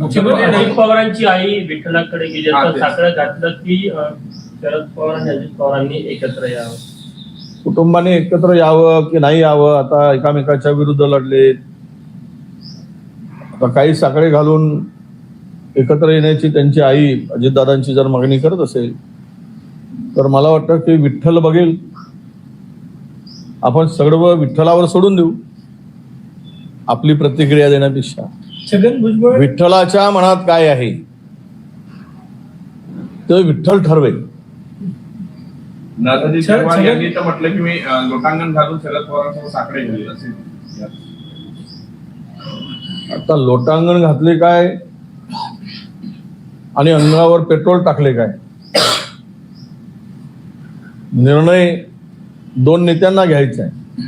मुख्यमंत्री अजित पवारांची आई विठ्ठलाकडे गेली. असता घातलं की शरद पवार आणि अजित पवारांनी एकत्र यावं. कुटुंबाने एकत्र यावं की नाही यावं? आता एकामेकाच्या विरुद्ध लढले. आता काही साकडे घालून एकत्र येण्याची त्यांची आई अजितदादांची जर मागणी करत असेल तर मला वाटतं की विठ्ठल बघेल. आपण सगळं विठ्ठलावर सोडून देऊ. आपली प्रतिक्रिया देण्यापेक्षा. छगन भुजबळ? विठ्ठलाच्या मनात काय आहे? ते विठ्ठल ठरवेल चव्हाण यांनी तर म्हटलं की मी अं, लोटांगण घालून शरद पवारांसोबत साकडे घालेल असे. आता लोटांगण घातले काय? आणि अंगावर पेट्रोल टाकले काय? निर्णय दोन नेत्यांना घ्यायचा आहे.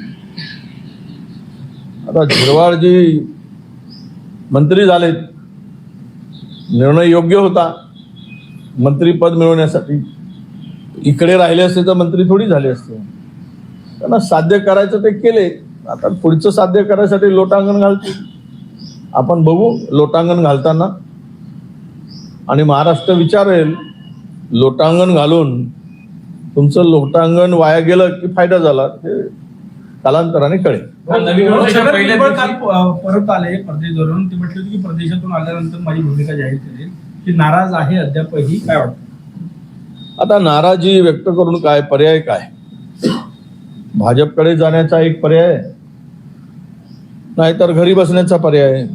आता झिरवाळजी मंत्री झालेत. निर्णय योग्य होता. मंत्रीपद मिळवण्यासाठी इकडे राहिले असते तर मंत्री थोडी झाले असते. त्यांना साध्य करायचं ते केले. आता पुढचं साध्य करायसाठी लोटांगण घालते आपण बघू लोटांगण घालताना. आणि महाराष्ट्र विचारेल लोटांगण घालून तुमचं लोटांगण वाया गेलं की फायदा झाला. हे कालांतराने कळेल. अं, परत आले परदेशावरून ते म्हटले होते की परदेशातून आल्यानंतर माझी भूमिका जाहीर करेल. की नाराज आहे अद्यापही काय वाटतं? आता नाराजी व्यक्त करून काय पर्याय काय? भाजपकडे जाण्याचा एक पर्याय आहे. नाहीतर घरी बसण्याचा पर्याय आहे.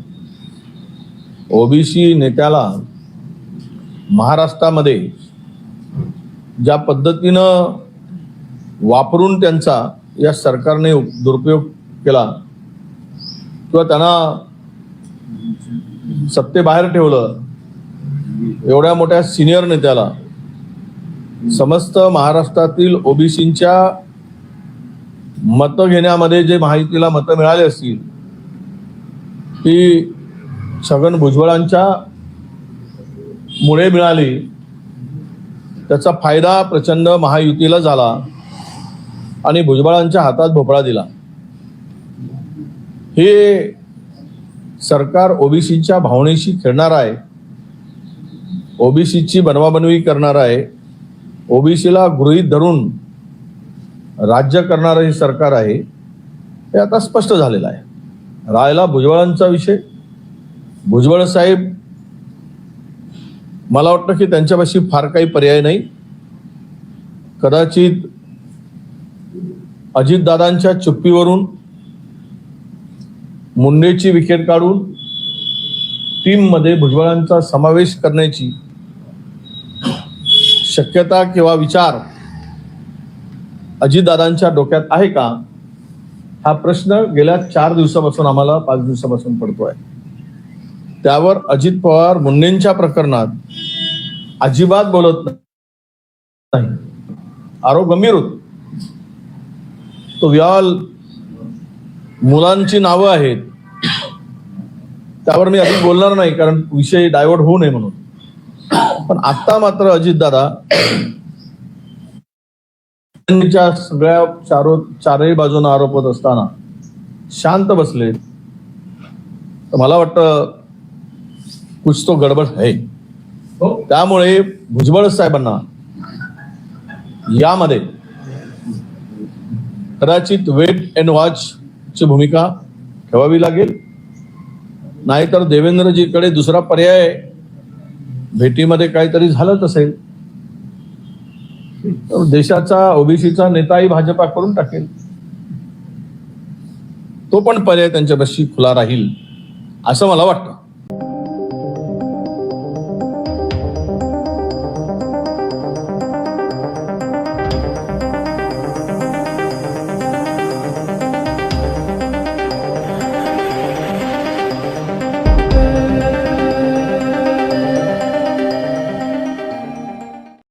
ओबीसी नेत्याला महाराष्ट्रामध्ये ज्या पद्धतीनं वापरून त्यांचा या सरकारने दुरुपयोग केला किंवा त्यांना सत्तेबाहेर ठेवलं एवढ्या मोठ्या सिनियर नेत्याला समस्त महाराष्ट्रातील ओबीसींच्या मतं घेण्यामध्ये जे माहितीला मतं मिळाली असतील ती छगन भुजबळांच्या मुळे मिळाली. त्याचा फायदा प्रचंड महायुतीला झाला. आणि भुजबळांच्या हातात भोपळा दिला. हे सरकार ओबीसीच्या भावनेशी खेळणार आहे. ओबीसीची बनवाबनवी करणार आहे. ओबीसीला गृहीत धरून राज्य करणारं हे सरकार आहे हे आता स्पष्ट झालेलं आहे. राहिला भुजबळांचा विषय. भुजबळ साहेब मला वाटतं की त्यांच्यापाशी फार काही पर्याय नाही. कदाचित अजितदादांच्या चुप्पीवरून मुंडेची विकेट काढून टीममध्ये भुजबळांचा समावेश करण्याची शक्यता किंवा विचार अजितदादांच्या डोक्यात आहे का? हा प्रश्न गेल्या चार दिवसापासून आम्हाला पाच दिवसापासून पडतोय. त्यावर अजित पवार मुंडेंच्या प्रकरणात अजिबात बोलत नाही. आरोप गंभीर होतो. तो व्याल मुलांची नावं आहेत. त्यावर मी अधिक बोलणार नाही कारण विषय डायव्हर्ट होऊ नये म्हणून. पण आता मात्र अजितदादा त्यांच्या सगळ्या चारो चारही बाजूने आरोप होत असताना शांत बसले. तर मला वाटतं कुछ तो गडबड आहे हो. त्यामुळे भुजबळ साहेबांना यामध्ये कदाचित वेट अँड वॉच ची भूमिका ठेवावी लागेल. नाहीतर देवेंद्रजीकडे दुसरा पर्याय भेटीमध्ये काहीतरी झालंच असेल. तर देशाचा ओबीसीचा नेताही भाजपा करून टाकेल. तो पण पर्याय त्यांच्यापाशी खुला राहील असं मला वाटतं.